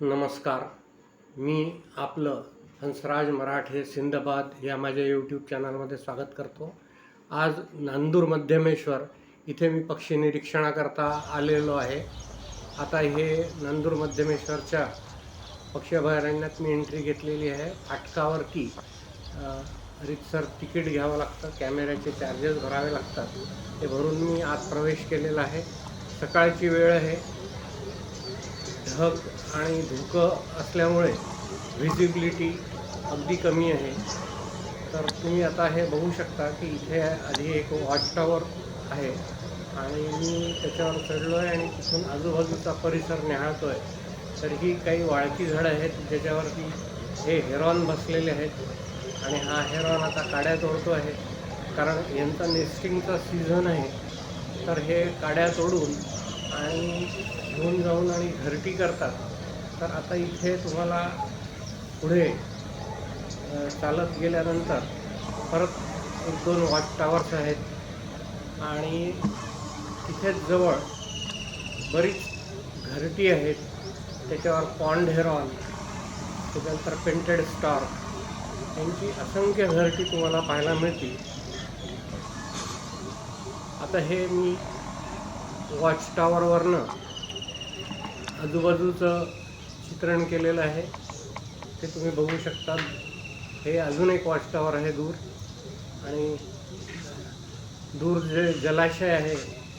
नमस्कार. मी आपलं हंसराज मराठे सिंदबाद या माझ्या यूट्यूब चॅनलमध्ये स्वागत करतो. आज नांदूर मध्यमेश्वर इथे मी पक्षी निरीक्षणाकरता आलेलो आहे. आता हे नांदूर मध्यमेश्वरच्या पक्षी अभयारण्यात मी एंट्री घेतलेली आहे. फाटकावरती रितसर तिकीट घ्यावं लागतं कॅमेऱ्याचे चार्जेस भरावे लागतात. ते भरून मी आत प्रवेश केलेला आहे. सकाळची वेळ आहे. ढग आणि धुकं असल्यामुळे व्हिजिबिलिटी अगदी कमी आहे. तर तुम्ही आता हे बघू शकता की इथे आधी एक वॉच टॉवर आहे आणि मी त्याच्यावर चढलो आहे आणि तिथून आजूबाजूचा परिसर निहाळतो आहे तर ही काही वाळकी झाडं आहेत ज्याच्यावरती हे हेरॉन बसलेले आहेत आणि हा हेरॉन आता काड्या तोडतो आहे. कारण यांचा नेस्टिंगचा सीझन आहे. तर हे काड्या तोडून आणि घेऊन जाऊन आणि घरटी करतात. तर आता इथे तुम्हाला पुढे चालत गेल्यानंतर परत एक दोन वॉच टावर्स आहेत आणि तिथेच जवळ बरीच घरटी आहेत. त्याच्यावर पॉन्ड हेरॉन त्याच्यानंतर पेंटेड स्टार यांची असंख्य घरटी तुम्हाला पाहायला मिळतील. आता हे मी वॉच टॉवरवरनं आजूबाजूचं चित्रण केलेलं आहे. ते तुम्ही बघू शकता हे अजून एक वॉच टॉवर आहे दूर. आणि दूर जे जलाशय आहे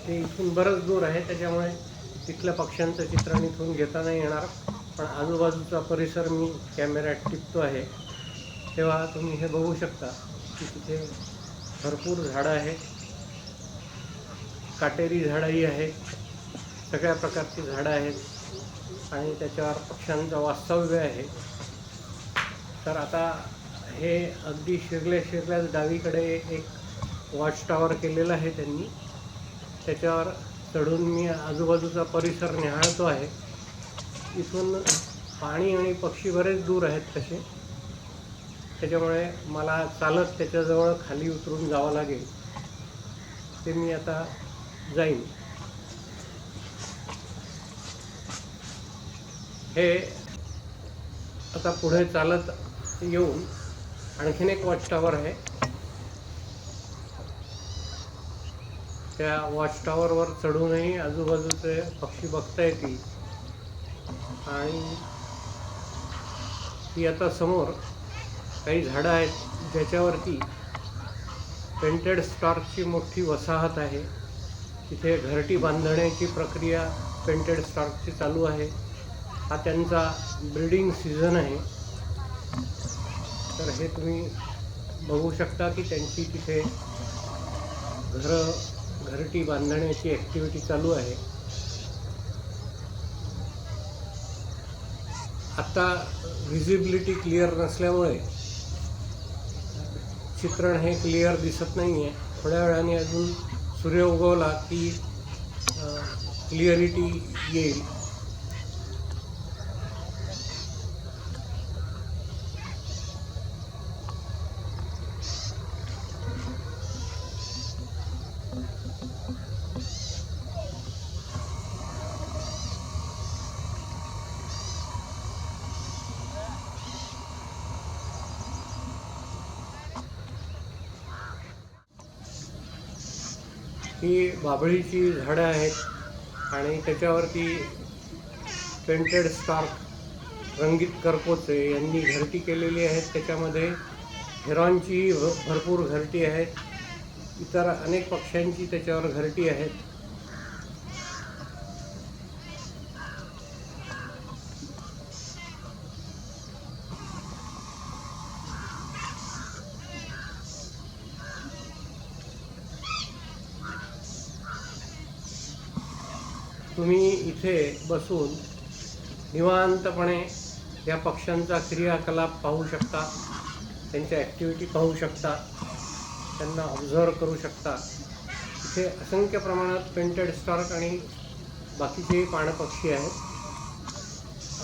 ते इथून बरंच दूर आहे. त्याच्यामुळे तिथल्या पक्ष्यांचं चित्रण इथून घेता नाही येणार. पण आजूबाजूचा परिसर मी कॅमेऱ्यात टिपतो आहे. तेव्हा तुम्ही हे बघू शकता की तिथे भरपूर झाडं आहेत. काटेरी झाडंही आहेत. सगळ्या प्रकारची झाडं आहेत. आणि त्याच्यावर पक्ष्यांचं वास्तव्य आहे. तर आता हे अगदी शिरल्या शिरल्याच डावीकडे एक वॉच टॉवर केलेलं आहे त्यांनी. त्याच्यावर चढून मी आजूबाजूचा परिसर निहाळतो आहे. इथून पाणी आणि पक्षी बरेच दूर आहेत तसे. त्याच्यामुळे मला चालत त्याच्याजवळ खाली उतरून जावं लागेल. ते मी आता जाईन. हे आता पुढे चालत येऊन आणखीन एक वॉच टॉवर आहे. त्या वॉच टॉवरवर चढूनही आजूबाजूचे पक्षी बघता येतील आणि ती आता समोर काही झाडं आहेत ज्याच्यावरती पेंटेड स्टॉर्कची मोठी वसाहत आहे. तिथे घरटी बांधण्याची प्रक्रिया पेंटेड स्टॉर्कची चालू आहे. हा त्यांचा ब्रीडिंग सीझन आहे. तर हे तुम्ही बघू शकता की त्यांची तिथे घरं घरटी बांधण्याची ॲक्टिव्हिटी चालू आहे. आत्ता व्हिजिबिलिटी क्लिअर नसल्यामुळे चित्रण हे क्लिअर दिसत नाही आहे थोड्या वेळाने अजून सूर्य उगवला की क्लिअरिटी येईल. ही बाभळीची झाडं आहेत आणि त्याच्यावरती पेंटेड स्टार्क रंगीत करपोचे यांनी घरटी केलेली आहेत. त्याच्यामध्ये हिरॉनची भरपूर घरटी आहेत. इतर अनेक पक्ष्यांची त्याच्यावर घरटी आहेत तुम्ही इथे बसून निवांतपणे या पक्ष्यांचा क्रियाकलाप पाहू शकता त्यांच्या ॲक्टिव्हिटी पाहू शकता त्यांना ऑब्झर्व करू शकता. इथे असंख्य प्रमाणात पेंटेड स्टार्क आणि बाकीचेही पाणपक्षी आहेत.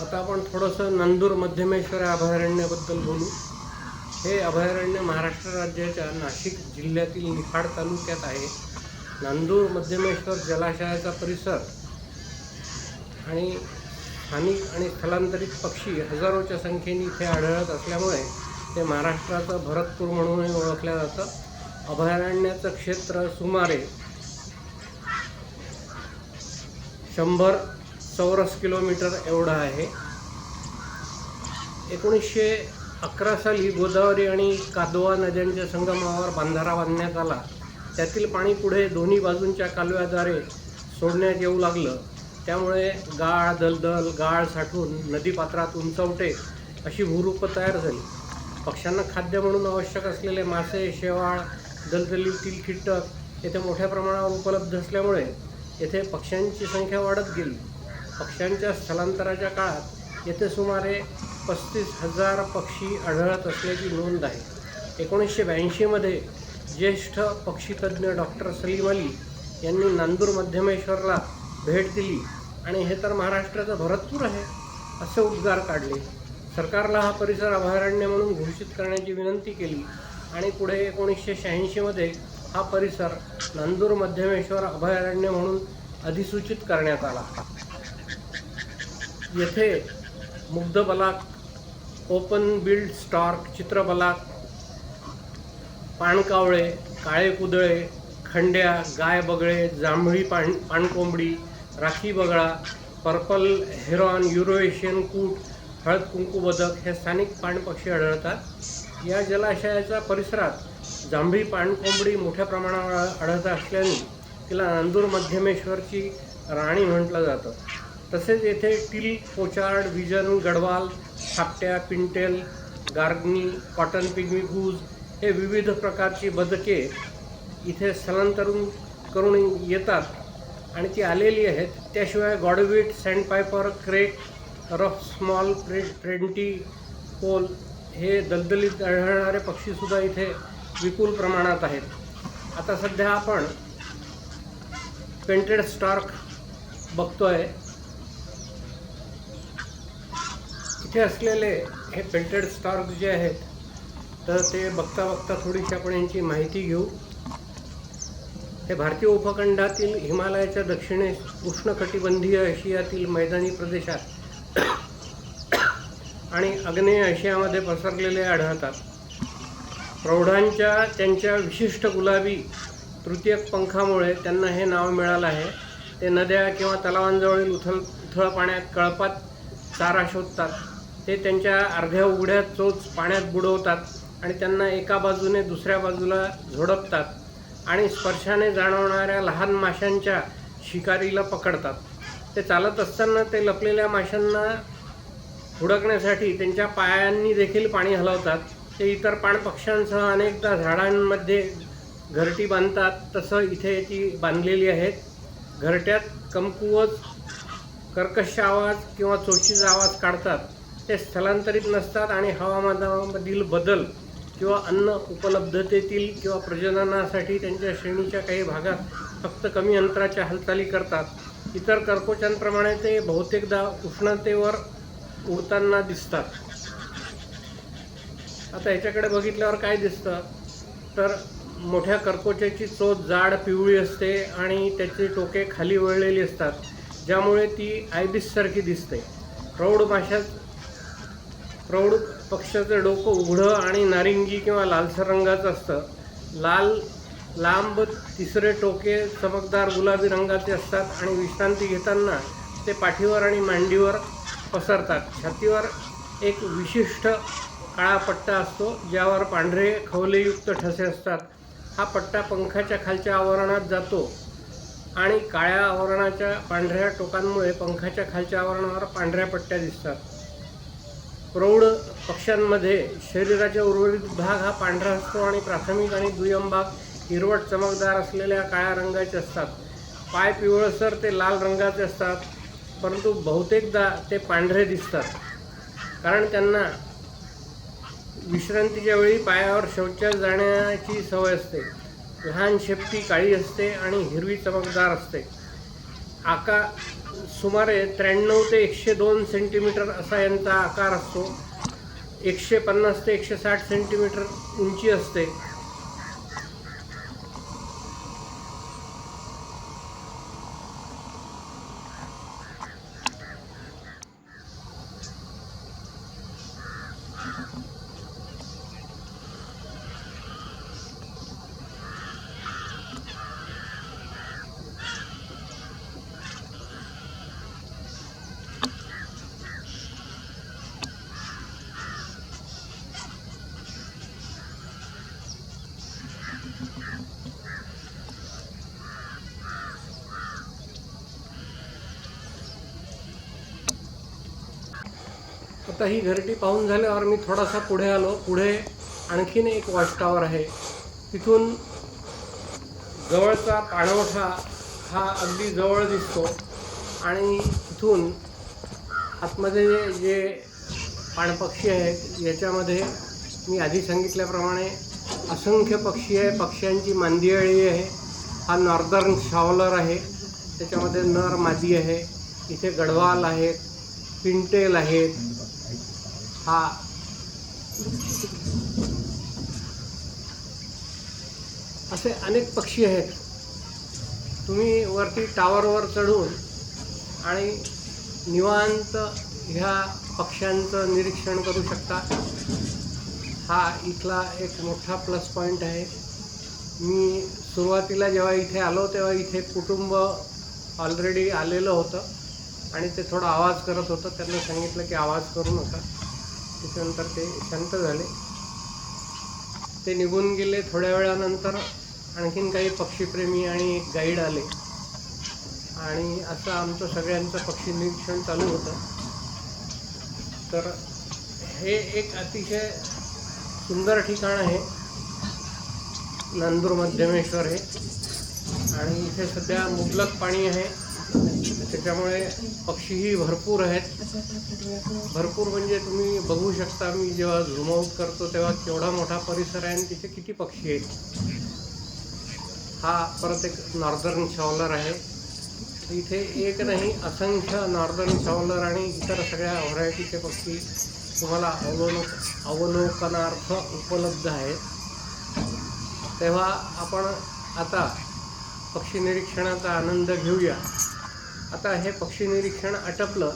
आता आपण थोडंसं नंदूर मध्यमेश्वर या अभयारण्याबद्दल बोलू. हे अभयारण्य महाराष्ट्र राज्याच्या नाशिक जिल्ह्यातील निफाड तालुक्यात आहे. नांदूर मध्यमेश्वर जलाशयाचा परिसर आणि स्थानिक आणि स्थलांतरित पक्षी हजारोच्या संख्येने इथे आढळत असल्यामुळे ते महाराष्ट्राचं भरतपूर म्हणूनही ओळखलं जातं अभयारण्याचं क्षेत्र सुमारे शंभर चौरस किलोमीटर एवढं आहे. एकोणीसशे अकरा साली गोदावरी आणि कादवा नद्यांच्या संगमावर बांधारा बांधण्यात आला. त्यातील पाणी पुढे दोन्ही बाजूंच्या कालव्याद्वारे सोडण्यात येऊ लागलं. त्यामुळे गाळ दलदल गाळ साठून नदीपात्रात उंचवटे अशी भूरूपं तयार झाली. पक्ष्यांना खाद्य म्हणून आवश्यक असलेले मासे शेवाळ दलदलीतील कीटक येथे मोठ्या प्रमाणावर उपलब्ध असल्यामुळे येथे पक्ष्यांची संख्या वाढत गेली. पक्ष्यांच्या स्थलांतराच्या काळात येथे सुमारे पस्तीस हजार पक्षी आढळत असल्याची नोंद आहे. एकोणीसशे ब्याऐंशीमध्ये ज्येष्ठ पक्षीतज्ञ डॉक्टर सलीम अली यांनी नांदूर मध्यमेश्वरला भेट दिली. आणि हे तर महाराष्ट्राचं भरतपूर आहे असे उद्गार काढले. सरकारला हा परिसर अभयारण्य म्हणून घोषित करण्याची विनंती केली. आणि पुढे एकोणीसशे शहाऐंशीमध्ये हा परिसर नांदूर मध्यमेश्वर अभयारण्य म्हणून अधिसूचित करण्यात आला. येथे मुग्धबलाक ओपन बिल्ड स्टॉर्क चित्रबलाक पाणकावळे काळे कुदळे खंड्या गाय बगळे जांभळी पाण पाणकोंबडी राखी बगळा पर्पल हेरॉन युरोएशियन कूट हळद कुंकू बदक हे स्थानिक पाणपक्षी आढळतात. या जलाशयाच्या परिसरात जांभळी पाणकोंबडी मोठ्या प्रमाणावर आढळत असल्याने तिला नांदूर मध्यमेश्वरची राणी म्हटलं जातं. तसेच येथे teal pochard wigeon gadwall थापट्या pintail garganey cotton pygmy goose हे विविध प्रकारची बदके इथे स्थलांतरून करून येतात. आणि ती आलेली आहेत. त्याशिवाय godwit sandpiper crake ruff small प्रे प्रेंटी पोल हे दलदलीत आढळणारे पक्षीसुद्धा इथे विपुल प्रमाणात आहेत. आता सध्या आपण पेंटेड स्टार्क बघतोय. इथे असलेले हे पेंटेड स्टार्क जे आहेत तर ते बघता बघता थोडीशी आपण यांची माहिती घेऊ. हे भारतीय उपखंडातील हिमालयाच्या दक्षिणेस उष्णकटिबंधीय आशियातील मैदानी प्रदेशात आणि आग्नेय आशियामध्ये पसरलेले आढळतात. प्रौढांच्या त्यांच्या विशिष्ट गुलाबी तृतीयक पंखामुळे त्यांना हे नाव मिळालं आहे. ते नद्या किंवा तलावांजवळील उथल उथळ पाण्यात कळपात चारा शोधतात. ते त्यांच्या अर्ध्या उघड्या चोच पाण्यात बुडवतात आणि त्यांना एका बाजूने दुसऱ्या बाजूला झोडपतात. आणि स्पर्शाने जाणवणाऱ्या लहान माशांच्या शिकारीला पकडतात. ते चालत असताना ते लपलेल्या माशांना हुडकण्यासाठी त्यांच्या पायांनी देखील पाणी हलवतात. ते इतर पाणपक्ष्यांसह अनेकदा झाडांमध्ये घरटी बांधतात. तसं इथे ती बांधलेली आहेत. घरट्यात कमकुवत कर्कश आवाज किंवा चोचीचा आवाज काढतात. ते स्थलांतरित नसतात आणि हवामानामधील बदल किंवा अन्न उपलब्धतेतील किंवा प्रजननासाठी त्यांच्या श्रेणीच्या काही भागात फक्त कमी अंतराच्या हालचाली करतात. इतर कर्कोचांप्रमाणे ते बहुतेकदा उष्णतेवर उडताना दिसतात. आता ह्याच्याकडे बघितल्यावर काय दिसतं? तर मोठ्या कर्कोचाची चोच जाड पिवळी असते आणि त्याचे टोके खाली वळलेली असतात ज्यामुळे ती आयबिससारखी दिसते. प्रौढ माशात प्रौढ पक्षाचं डोकं उघडं आणि नारिंगी किंवा लालसर रंगाचं असतं. लाल लांब तिसरे टोके चमकदार गुलाबी रंगाचे असतात आणि विश्रांती घेताना ते पाठीवर आणि मांडीवर पसरतात. छातीवर एक विशिष्ट काळा पट्टा असतो ज्यावर पांढरे खवलेयुक्त ठसे असतात. हा पट्टा पंखाच्या खालच्या आवरणात जातो आणि काळ्या आवरणाच्या पांढऱ्या टोकांमुळे पंखाच्या खालच्या आवरणावर पांढऱ्या पट्ट्या दिसतात. प्रौढ पक्ष्यांमध्ये शरीराच्या उर्वरित भाग हा पांढरा असतो आणि प्राथमिक आणि दुय्यम भाग हिरवट चमकदार असलेल्या काळ्या रंगाचे असतात. पाय पिवळसर ते लाल रंगाचे असतात परंतु बहुतेकदा ते पांढरे दिसतात. कारण त्यांना विश्रांतीच्या वेळी पायावर शौचास जाण्याची सवय असते. लहान शेपटी काळी असते आणि हिरवी चमकदार असते. आका सुमारे त्र्याण्णव ते एकशे दोन सेंटीमीटर असा यांचा आकार असतो. एकशे पन्नास ते एकशे साठ सेंटीमीटर उंची असते. आता ही घरटी पाहून झाल्यावर मी थोडासा पुढे आलो. पुढे आणखीन एक वॉच टॉवर आहे. तिथून जवळचा पाणवठा हा अगदी जवळ दिसतो. आणि तिथून आतमध्ये जे- जे पाणपक्षी आहेत याच्यामध्ये मी आधी सांगितल्याप्रमाणे असंख्य पक्षी आहे. पक्ष्यांची मांदियाळी आहे. हा नॉर्दर्न शावलर आहे. त्याच्यामध्ये नर मादी आहे. इथे गडवाल आहेत. पिंटेल आहेत. हा. असे अनेक पक्षी आहेत. तुम्ही वरती टावरवर चढून आणि निवांत ह्या पक्ष्यांचं निरीक्षण करू शकता. हा इथला एक मोठा प्लस पॉईंट आहे. मी सुरुवातीला जेव्हा इथे आलो तेव्हा इथे कुटुंब ऑलरेडी आलेलं होतं आणि ते थोडा आवाज करत होतं. त्यांना सांगितलं की आवाज करू नका. त्याच्यानंतर ते शांत झाले. ते निघून गेले थोड्या वेळानंतर आणखीन काही पक्षीप्रेमी आणि एक गाईड आले. आणि असं आमचं सगळ्यांचं पक्षी निरीक्षण चालू होतं. तर हे एक अतिशय सुंदर ठिकाण आहे. नांदूर मध्यमेश्वर हे. आणि इथे सध्या मुबलक पाणी आहे. त्याच्यामुळे पक्षीही भरपूर आहेत. भरपूर म्हणजे तुम्ही बघू शकता मी जेव्हा झुमआउट करतो तेव्हा केवढा मोठा परिसर आहे आणि तिथे किती पक्षी आहेत. हा परत एक नॉर्दर्न शॉलर आहे. इथे एक नाही असंख्य नॉर्दर्न शॉलर आणि इतर सगळ्या व्हरायटीचे पक्षी तुम्हाला अवलोक अवलोकनार्थ उपलब्ध आहेत. तेव्हा आपण आता पक्षी निरीक्षणाचा आनंद घेऊया. आता हे पक्षी निरीक्षण आटपलं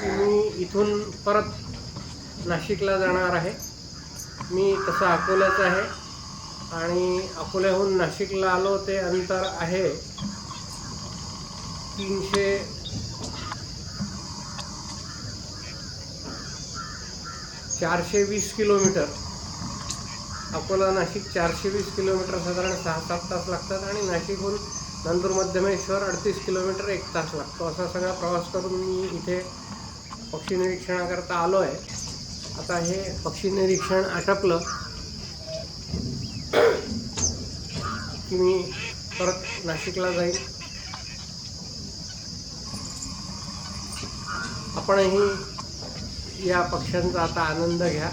की मी इथून परत नाशिकला जाणार आहे. मी तसं अकोल्याचं आहे आणि अकोल्याहून नाशिकला आलो ते अंतर आहे तीनशे चारशे वीस किलोमीटर. अकोला नाशिक चारशे वीस किलोमीटर साधारण सहा सात तास लागतात आणि नाशिकहून नंतर मध्यमेश्वर अडतीस किलोमीटर एक तास लागतो. असा सगळा प्रवास करून मी इथे पक्षी निरीक्षणाकरता आलो आहे आता हे पक्षी निरीक्षण आटपलं की मी परत नाशिकला जाईल आपणही या पक्ष्यांचा आता आनंद घ्या.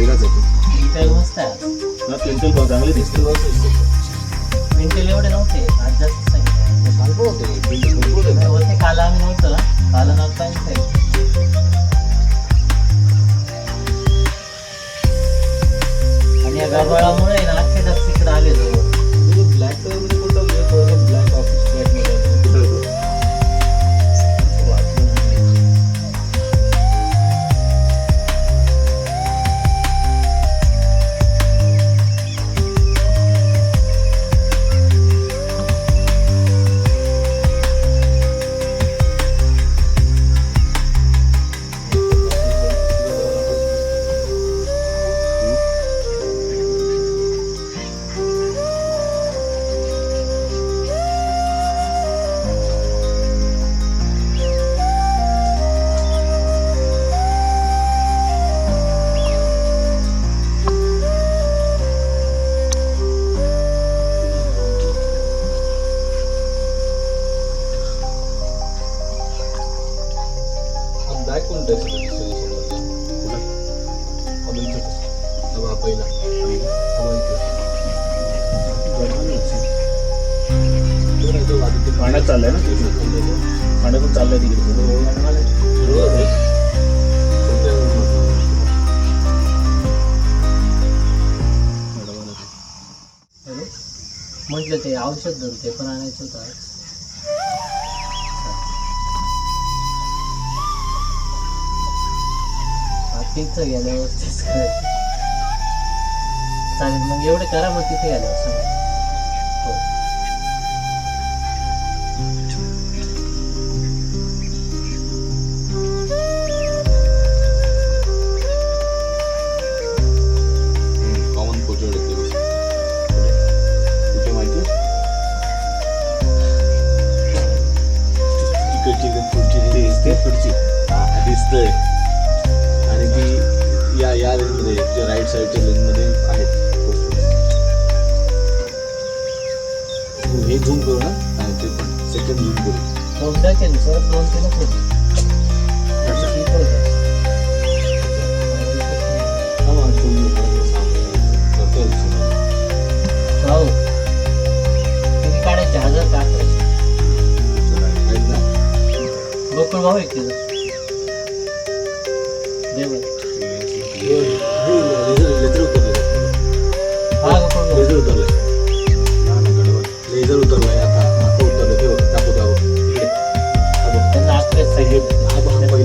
पहिलाच आहे क्विंटल मस्त आहे. ना क्विंटल भाव चांगले दिसते. क्विंटल एवढे नव्हते आज जास्त सांगितलं सांगतो होते क्विंटल भरपूर होते. होते काल आम्ही नव्हतं ना. काल नव्हतं आणि या गडबडामुळे ना अख्खे जास्त तिकडे आले पाण्यात चाललंय ना पाण्यात पण चाललंय तिकडे हॅलो? म्हटलं ते औषध धरून ते पण आणायचं होतं तिथं गेल्यावर चालेल मग एवढे करा मग तिथे गेल्यावर. सांगा गाव आहे हा देव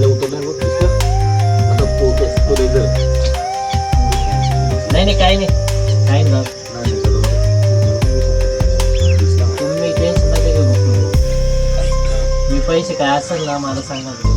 उतरलाय बघ दिसतं आता तो लेझर नाही नाही काही नाही काय असेल ना मला सांगा.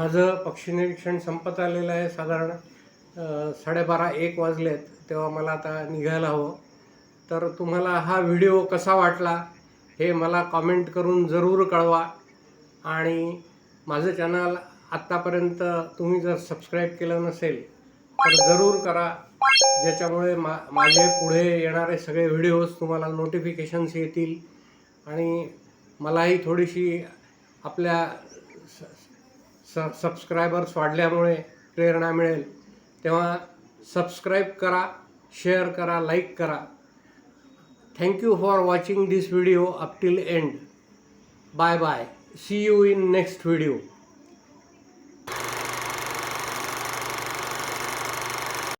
माझं पक्षीनिरीक्षण संपत आलेलं आहे. साधारण साडेबारा एक वाजलेत तेव्हा मला आता निघायला हवं. तर तुम्हाला हा व्हिडिओ कसा वाटला हे मला कॉमेंट करून जरूर कळवा. आणि माझं चॅनल आत्तापर्यंत तुम्ही जर सबस्क्राईब केलं नसेल तर जरूर करा. ज्याच्यामुळे मा माझे पुढे येणारे सगळे व्हिडिओज तुम्हाला नोटिफिकेशन्स येतील. आणि मलाही थोडीशी आपल्या स सबस्क्रायबर्स वाढल्यामुळे प्रेरणा मिळेल. तेव्हा सबस्क्राईब करा शेअर करा लाईक करा. Thank you for watching this video up till end bye bye see you in next video